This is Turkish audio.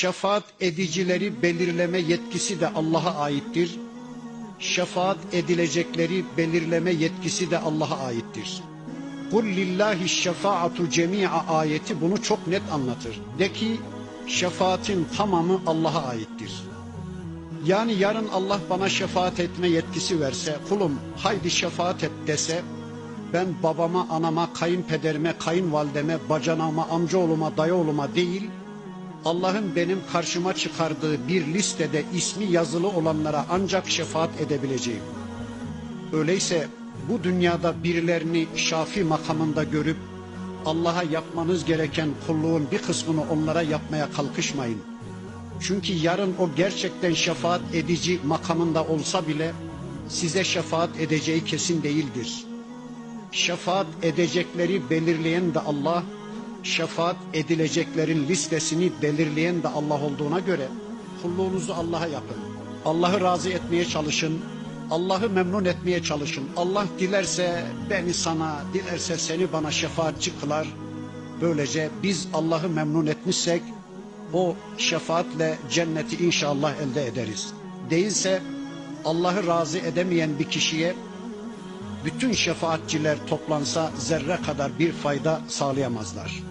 Şefaat edicileri belirleme yetkisi de Allah'a aittir. Şefaat edilecekleri belirleme yetkisi de Allah'a aittir. Kul lillahi şefaatu cemi'a ayeti bunu çok net anlatır. De ki şefaatin tamamı Allah'a aittir. Yani yarın Allah bana şefaat etme yetkisi verse, kulum haydi şefaat et dese, ben babama, anama, kayınpederime, kayınvalideme, bacanağıma, amcaoğluma, dayıoğluma değil, Allah'ın benim karşıma çıkardığı bir listede ismi yazılı olanlara ancak şefaat edebileceğim. Öyleyse bu dünyada birilerini şafi makamında görüp Allah'a yapmanız gereken kulluğun bir kısmını onlara yapmaya kalkışmayın. Çünkü yarın o gerçekten şefaat edici makamında olsa bile size şefaat edeceği kesin değildir. Şefaat edecekleri belirleyen de Allah, şefaat edileceklerin listesini belirleyen de Allah olduğuna göre kulluğunuzu Allah'a yapın. Allah'ı razı etmeye çalışın. Allah'ı memnun etmeye çalışın. Allah dilerse beni sana, dilerse seni bana şefaatçi kılar. Böylece biz Allah'ı memnun etmişsek o şefaatle cenneti inşallah elde ederiz. Değilse Allah'ı razı edemeyen bir kişiye bütün şefaatçiler toplansa zerre kadar bir fayda sağlayamazlar.